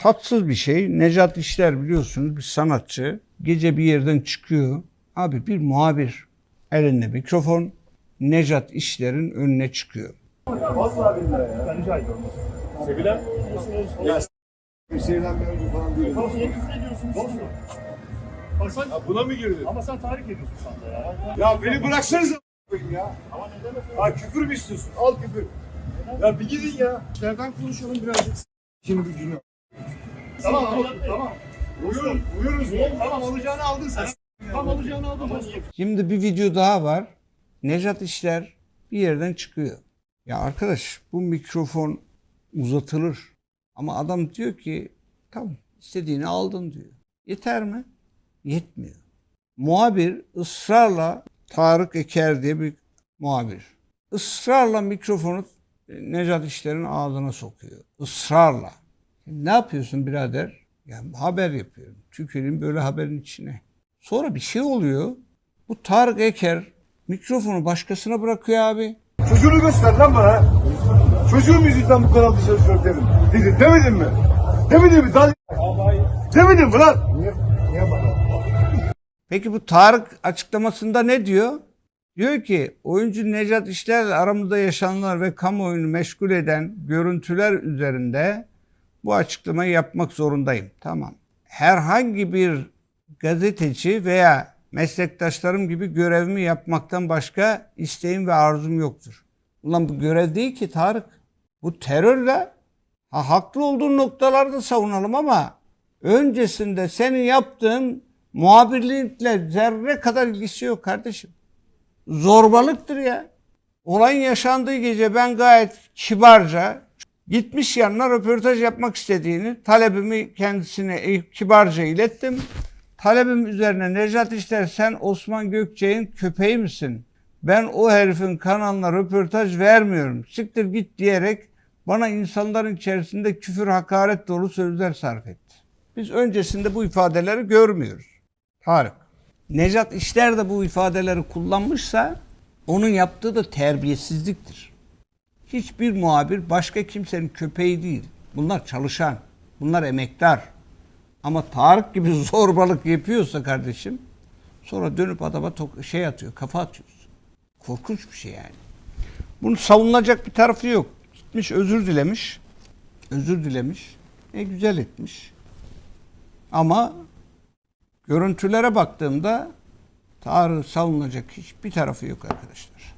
tatsız bir şey. Necat İşler biliyorsunuz bir sanatçı. Gece bir yerden çıkıyor. Abi bir muhabir elinde mikrofon Necat İşler'in önüne çıkıyor. Sevilen Hüseyin'den bir önce falan değil. Niye küfür ediyorsun? Dostum. Bak sen, Buna mı girdin? ama sen tahrik ediyorsun şu anda ya. Ya beni bıraksanıza a**ayım ya. Ama ne demek Ha küfür mü istiyorsun? Al küfür. Ya bir gidin ya. İşlerden konuşalım birazcık. Şimdi gücünü. Tamam tamam. Uyuyoruz. Uyuyoruz. Tamam alacağını aldın sen. Tamam alacağını aldın. dostum. Şimdi bir video daha var. Necat İşler bir yerden çıkıyor. Ya arkadaş bu mikrofon uzatılır. Ama adam diyor ki tamam istediğini aldın diyor. Yeter mi? Yetmiyor. Muhabir ısrarla Tarık Eker diye bir muhabir. ısrarla mikrofonu Necat İşler'in ağzına sokuyor. Israrla. Ne yapıyorsun birader? Ya haber yapıyorum. Tüküreyim böyle haberin içine. Sonra bir şey oluyor. Bu Tarık Eker mikrofonu başkasına bırakıyor abi. Çocuğunu göster lan bana. Çocuğum yüzünden bu kanal dışarı sürükledim. Dedin demedin mi? Demedin mi? Daha... Demedin mi lan? Niye, niye bana? Peki bu Tarık açıklamasında ne diyor? Diyor ki oyuncu Necat İşler'le aramızda yaşananlar ve kamuoyunu meşgul eden görüntüler üzerinde bu açıklamayı yapmak zorundayım. Tamam. Herhangi bir gazeteci veya meslektaşlarım gibi görevimi yapmaktan başka isteğim ve arzum yoktur. Ulan bu görev değil ki Tarık. Bu terörle ha, haklı olduğun noktalarda savunalım ama öncesinde senin yaptığın muhabirlikle zerre kadar ilgisi yok kardeşim. Zorbalıktır ya. Olayın yaşandığı gece ben gayet kibarca gitmiş yanına röportaj yapmak istediğini talebimi kendisine kibarca ilettim. Talebim üzerine Necat İşler sen Osman Gökçe'nin köpeği misin? Ben o herifin kanalına röportaj vermiyorum. Siktir git diyerek bana insanların içerisinde küfür hakaret dolu sözler sarf etti. Biz öncesinde bu ifadeleri görmüyoruz. Tarık. Necat İşler de bu ifadeleri kullanmışsa onun yaptığı da terbiyesizliktir. Hiçbir muhabir başka kimsenin köpeği değil. Bunlar çalışan, bunlar emektar. Ama Tarık gibi zorbalık yapıyorsa kardeşim sonra dönüp adama tok- şey atıyor, kafa atıyorsun. Korkunç bir şey yani. Bunu savunulacak bir tarafı yok. Gitmiş özür dilemiş. Özür dilemiş. E güzel etmiş. Ama görüntülere baktığımda Tarık savunulacak hiçbir tarafı yok arkadaşlar.